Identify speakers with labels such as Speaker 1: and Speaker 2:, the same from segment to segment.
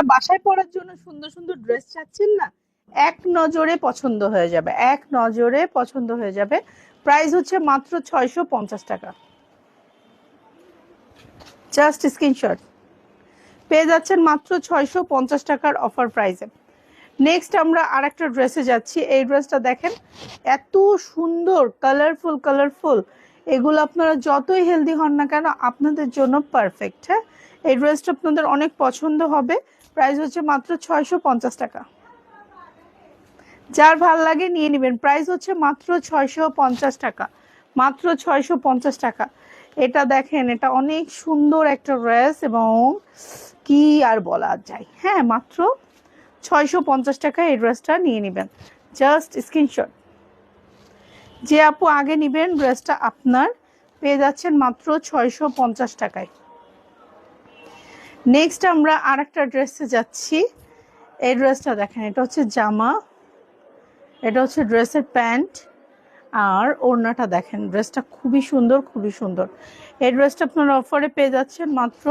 Speaker 1: যারা বাসায় পরার জন্য সুন্দর সুন্দর ড্রেস চাচ্ছেন না, এক নজরে পছন্দ হয়ে যাবে, এক নজরে পছন্দ হয়ে যাবে। প্রাইস হচ্ছে মাত্র ছয়শো পঞ্চাশ টাকা। জাস্ট স্ক্রিনশট পেয়ে যাচ্ছেন মাত্র ছয়শো পঞ্চাশ টাকার অফার প্রাইসে নেক্সট আমরা আরেকটা ড্রেসে যাচ্ছি। এই ড্রেসটা দেখেন, এত সুন্দর কালারফুল কালারফুল এগুলো আপনারা যতই হেলদি হন না কেন, আপনাদের জন্য পারফেক্ট হ্যাঁ? এই ড্রেসটা আপনাদের অনেক পছন্দ হবে। প্রাইস হচ্ছে মাত্র ছয়শো পঞ্চাশ টাকা। যার ভালো লাগে নিয়ে নেবেন। প্রাইস হচ্ছে মাত্র ছয়শো পঞ্চাশ টাকা। মাত্র ছয়শো পঞ্চাশ টাকা। এটা দেখেন, এটা অনেক সুন্দর একটা ড্রেস এবং কি আর বলা যায়। হ্যাঁ মাত্র ছয়শো পঞ্চাশ টাকা এই ড্রেসটা নিয়ে নেবেন। Just screenshot. যে আপু আগে নেবেন, ড্রেসটা আপনার পেয়ে যাচ্ছেন মাত্র ছয়শো পঞ্চাশ টাকায়। নেক্সট আমরা আর একটা ড্রেসে যাচ্ছি। এই ড্রেসটা দেখেন, এটা হচ্ছে জামা, এটা হচ্ছে ড্রেসের প্যান্ট, আর ওড়নাটা দেখেন ড্রেসটা খুবই সুন্দর খুবই সুন্দর। এই ড্রেসটা আপনারা অফারে পেয়ে যাচ্ছেন মাত্র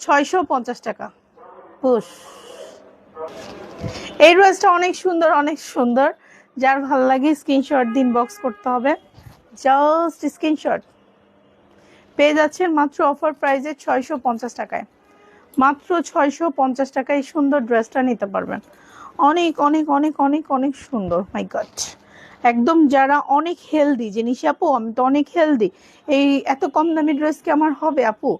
Speaker 1: ছয়শো পঞ্চাশ টাকা। পুশ এই ড্রেসটা অনেক সুন্দর অনেক সুন্দর। যার ভালো লাগে স্ক্রিনশট দিন বক্স করতে হবে। জাস্ট স্ক্রিনশট পেয়ে যাচ্ছেন মাত্র অফার প্রাইসে ছয়শো টাকায়। মাত্র ছয়শো পঞ্চাশ টাকায় এই সুন্দর ড্রেসটা নিতে পারবেন। অনেক অনেক অনেক অনেক অনেক সুন্দর। মাই গড একদম যারা অনেক হেলদি জিনিস আপু, আমি তো অনেক হেলদি এই এত কম দামি ড্রেস কি আমার হবে আপু?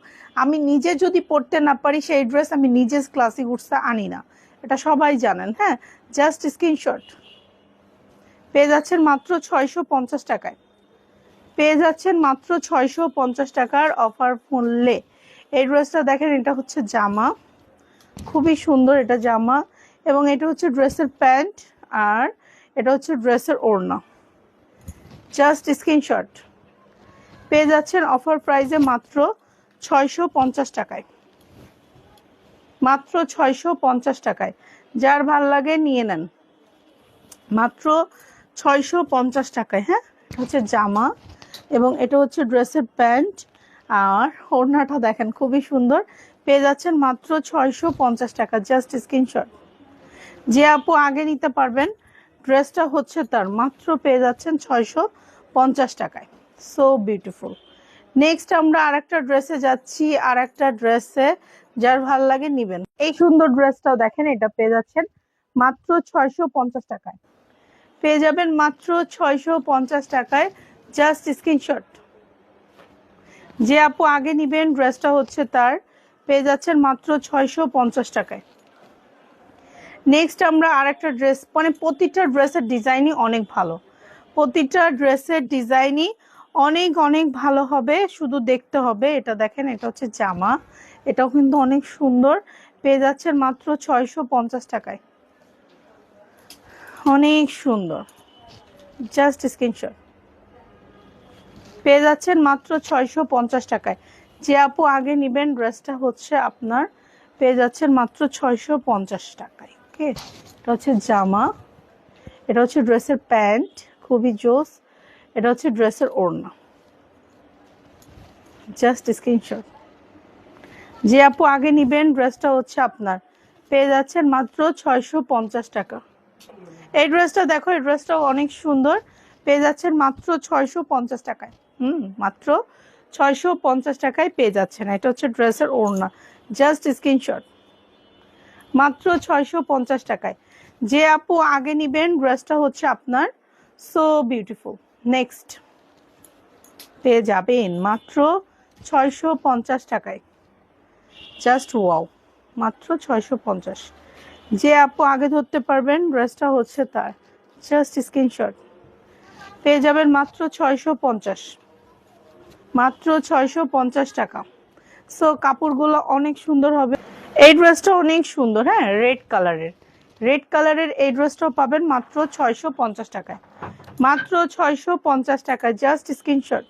Speaker 1: আমি নিজে যদি পরতে না পারি, সেই ড্রেস আমি নিজে ক্লাসিক উঠতে আনি না। এটা সবাই জানেন হ্যাঁ? জাস্ট স্ক্রিনশট পেয়ে যাচ্ছেন মাত্র ছয়শো পঞ্চাশ টাকায়। পেয়ে যাচ্ছেন মাত্র ছয়শো পঞ্চাশ টাকার অফার মূল্যে এই ড্রেসটা দেখেন, এটা হচ্ছে জামা। খুবই সুন্দর এটা জামা। এবং এটা হচ্ছে ড্রেসের প্যান্ট আর এটা হচ্ছে ড্রেসের ওড়না। Just screenshot. পেয়ে যাচ্ছেন অফার প্রাইসে মাত্র ছয়শো পঞ্চাশ টাকায়। মাত্র ছয়শো পঞ্চাশ টাকায়। যার ভালো লাগে নিয়ে নেন। মাত্র ছয়শো পঞ্চাশ টাকায় হ্যাঁ? এটা হচ্ছে জামা। এবং এটা হচ্ছে ড্রেসের প্যান্ট আর ওড়নাটা দেখেন, খুবই সুন্দর। পেয়ে যাচ্ছেন মাত্র ছয়শো পঞ্চাশ টাকা জাস্ট স্ক্রিনশট যে আপু আগে নিতে পারবেন ড্রেসটা হচ্ছে তার, মাত্র পেয়ে যাচ্ছেন ছয়শো পঞ্চাশ টাকায়। সো বিউটিফুল নেক্সট আমরা আরেকটা ড্রেসে যাচ্ছি আর একটা ড্রেসে যার ভালো লাগে নিবেন। এই সুন্দর ড্রেসটাও দেখেন, এটা পেয়ে যাচ্ছেন মাত্র ছয়শো পঞ্চাশ টাকায়। পেয়ে যাবেন মাত্র ছয়শো পঞ্চাশ টাকায় জাস্ট স্ক্রিনশট যে আপু আগে নিবেন ড্রেসটা হচ্ছে তার, পেয়ে যাচ্ছেন মাত্র ছয়শো পঞ্চাশ টাকায়। নেক্সট আমরা আর একটা ড্রেস মানে প্রতিটা ড্রেসের ডিজাইনই অনেক ভালো। প্রতিটা ড্রেসের ডিজাইনই অনেক অনেক ভালো হবে, শুধু দেখতে হবে। এটা দেখেন, এটা হচ্ছে জামা। এটাও কিন্তু অনেক সুন্দর, পেয়ে যাচ্ছেন মাত্র ছয়শো পঞ্চাশ টাকায়। অনেক সুন্দর। জাস্ট স্ক্রিনশট পেয়ে যাচ্ছেন মাত্র ছয়শো পঞ্চাশ টাকায়। যে আপু আগে নেবেন ড্রেসটা হচ্ছে আপনার, পেয়ে যাচ্ছেন মাত্র ছয়শো পঞ্চাশ টাকায় ওকে এটা হচ্ছে জামা, এটা হচ্ছে ড্রেসের প্যান্ট, খুবই জোস, এটা হচ্ছে ড্রেসের ওড়না। জাস্ট স্ক্রিনশট যে আপু আগে নিবেন ড্রেসটা হচ্ছে আপনার, পেয়ে যাচ্ছেন মাত্র ছয়শো পঞ্চাশ টাকা। এই ড্রেসটা দেখো, এই ড্রেসটাও অনেক সুন্দর, পেয়ে যাচ্ছেন মাত্র ছয়শো পঞ্চাশ টাকায়। হুম, মাত্র ছয়শো পঞ্চাশ টাকায় পেয়ে যাচ্ছেন। এটা হচ্ছে ড্রেসের ওড়না। Just screenshot. মাত্র ছয়শো পঞ্চাশ টাকায়। যে আপু আগে নিবেন, ড্রেসটা হচ্ছে আপনার সো বিউটিফুল নেক্সট পেয়ে যাবেন মাত্র ছয়শো পঞ্চাশ টাকায়। জাস্ট ওয়াও, মাত্র ছয়শো পঞ্চাশ। যে আপু আগে ধরতে পারবেন, ড্রেসটা হচ্ছে তার। Just screenshot. পেয়ে যাবেন মাত্র ছয়শো পঞ্চাশ। মাত্র ছয়শো পঞ্চাশ টাকা। সো কাপড়গুলো অনেক সুন্দর হবে। এই ড্রেসটা অনেক সুন্দর হ্যাঁ? রেড কালারের রেড কালারের এই ড্রেসটাও পাবেন মাত্র ছয়শো পঞ্চাশ টাকায়। মাত্র ছয়শো পঞ্চাশ টাকায় জাস্ট স্ক্রিনশট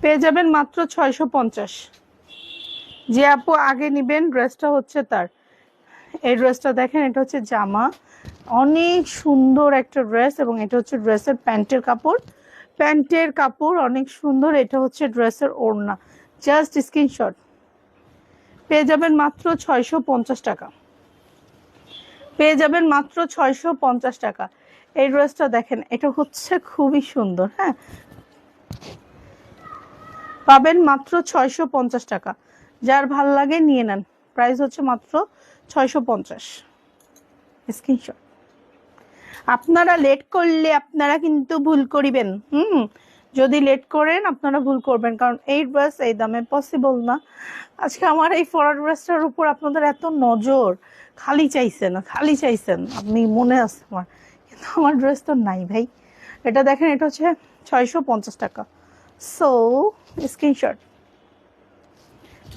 Speaker 1: পেয়ে যাবেন মাত্র ছয়শো পঞ্চাশ। যে আপু আগে নিবেন, ড্রেসটা হচ্ছে তার। এই ড্রেসটা দেখেন, এটা হচ্ছে জামা। অনেক সুন্দর একটা ড্রেস এবং এটা হচ্ছে ড্রেসের প্যান্টের কাপড়। প্যান্টের কাপড়, অনেক সুন্দর। এটা হচ্ছে ড্রেসের ওড়না। Just screenshot. পেয়ে যাবেন মাত্র ছয়শো পঞ্চাশ টাকা। পেয়ে যাবেন মাত্র ছয়শো পঞ্চাশ টাকা। এই ড্রেসটা দেখেন, এটা হচ্ছে খুবই সুন্দর হ্যাঁ? পাবেন মাত্র ছয়শো পঞ্চাশ টাকা। যার ভালো লাগে নিয়ে নেন। প্রাইস হচ্ছে মাত্র ছয়শো পঞ্চাশ। স্ক্রিনশট। আপনারা লেট করলে আপনারা কিন্তু ভুল করিবেন, হুম? যদি লেট করেন, আপনারা ভুল করবেন, কারণ এই ড্রেস এই দামে পসিবল না। আজকে আমার এই ফরার ড্রেসটার উপর আপনাদের এত নজর, খালি চাইছেন খালি চাইছেন, আপনি মনে আছে আমার, কিন্তু আমার ড্রেস তো নাই ভাই। এটা দেখেন, এটা হচ্ছে ছয়শো পঞ্চাশ টাকা। সো স্ক্রিনশট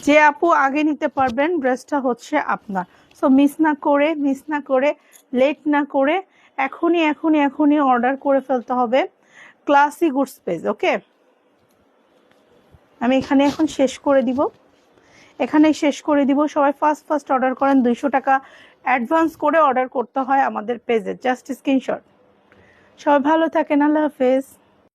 Speaker 1: যে আপু আগে নিতে পারবেন ড্রেসটা হচ্ছে আপনার। সো মিস না করে মিস না করে লেট না করে এখনই এখনই এখনই অর্ডার করে ফেলতে হবে ক্লাসি গুডস পেজ ওকে আমি এখানে এখন শেষ করে দিব। এখানে শেষ করে দিব। সবাই ফার্স্ট ফার্স্ট অর্ডার করেন। দুইশো টাকা অ্যাডভান্স করে অর্ডার করতে হয় আমাদের পেজে জাস্ট স্ক্রিনশট সবাই ভালো থাকেন। আল্লাহ হাফেজ।